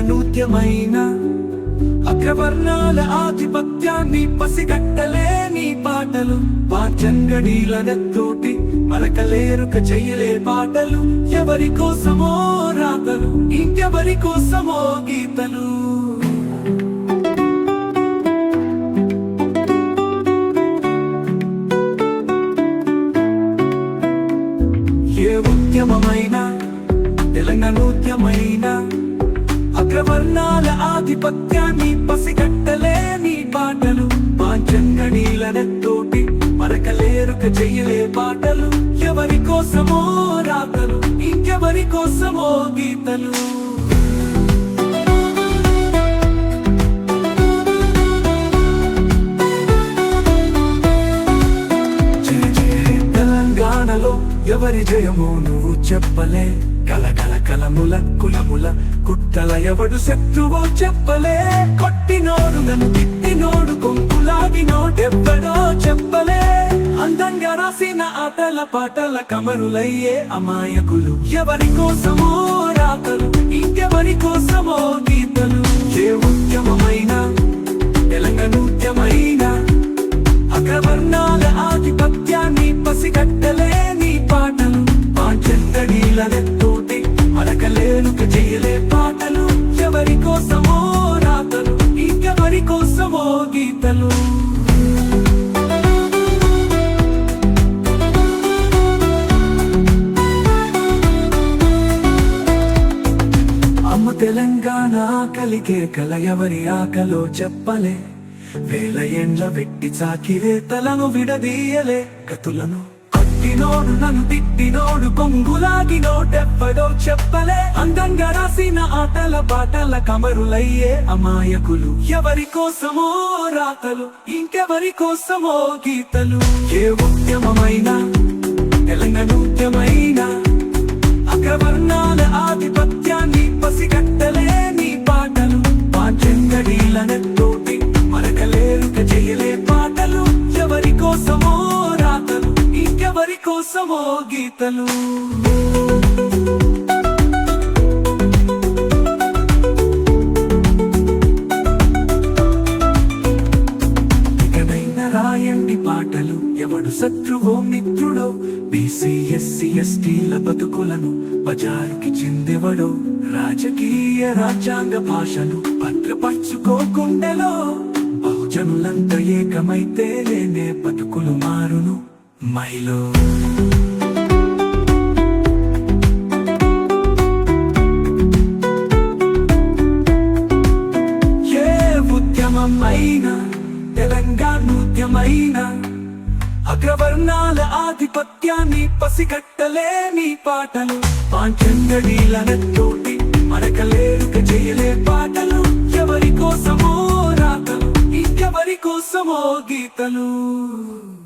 నూత్యమైన అగ్రవర్ణాల ఆధిపత్యాన్ని పసిగట్టలేని పాటలు. పాచంగడీల నెత్తోటి మరకలేరుక చెయ్యలే పాటలు. ఎవరి కోసమో రాతలు ఇంకెవరి కోసమో గీతలు. ఏ ఉద్యమమైనా తెలంగాణ నూత్యమైన అగ్రవర్ణాల ఆధిపత్యాన్ని పసిగట్టలేని పాటలు. మా నెత్తోటి మరకలేరుక చెయ్యలే పాటలు. ఎవరి కోసమో రాతలు ఇంకెవరి కోసమో గీతలు. తెలంగాణలో ఎవరి జయమో నువ్వు చెప్పలే. కలకల కలముల కులముల కుట్టల ఎవడు శత్రువో చెప్పలే. కొట్టినోడు నన్ను తిట్టినోడు కొంకులాగినోడెవ్వడో చెప్పలే. అందంగా రాసిన ఆటల పాటల కమరులయ్యే అమాయకులు ఎవరి కోసమో మరకలేనుక పాటలు ఎవరి కోసమో రాతలు ఇంకెవరి కోసమో గీతలు. అమ్మ తెలంగాణ కలిగే కల ఎవరి ఆకలో చెప్పలే. వేల ఎండ్ల వెట్టి చాకిరే తలను విడదీయలే. కతులను కొట్టినోడు నన్ను తిట్టినోడు డెప్పదో చెప్పలే. అందంగా రాసిన ఆటల పాటల కమరులయ్యే అమాయకులు. ఎవరి కోసమో రాతలు ఇంకెవరి కోసమో గీతలు. ఏ ఉద్యమమైనా తెలంగాణ ఉద్యమైనా అగ్రవర్ణాల ఆధిపత్యాన్ని పసిగట్టలేని పాటలు. పాంచంగడీలనతోటి ఎవరి కోసమో గీతలు. రాయండి పాటలు ఎవడు శత్రువో మిత్రుడో బీసీ ఎస్సీ ఎస్టీల బతుకులను బజారుకి చెందెవడో రాజకీయ రాజ్యాంగ భాషను భద్రపరుచుకోకుండలో బహుజనులంతా ఏకమైతే లేనే బతుకులు మారును. మైలో. ఏ అయినా తెలంగాణ ఉద్యమైనా అగ్రవర్ణాల ఆధిపత్యాన్ని పసిగట్టలేని పాటలు. పాంచంగడీలనతోటి మరకలేరుక చేయలే పాటలు. ఎవరి కోసమో రాతలు ఇంకెవరి కోసమో గీతలు.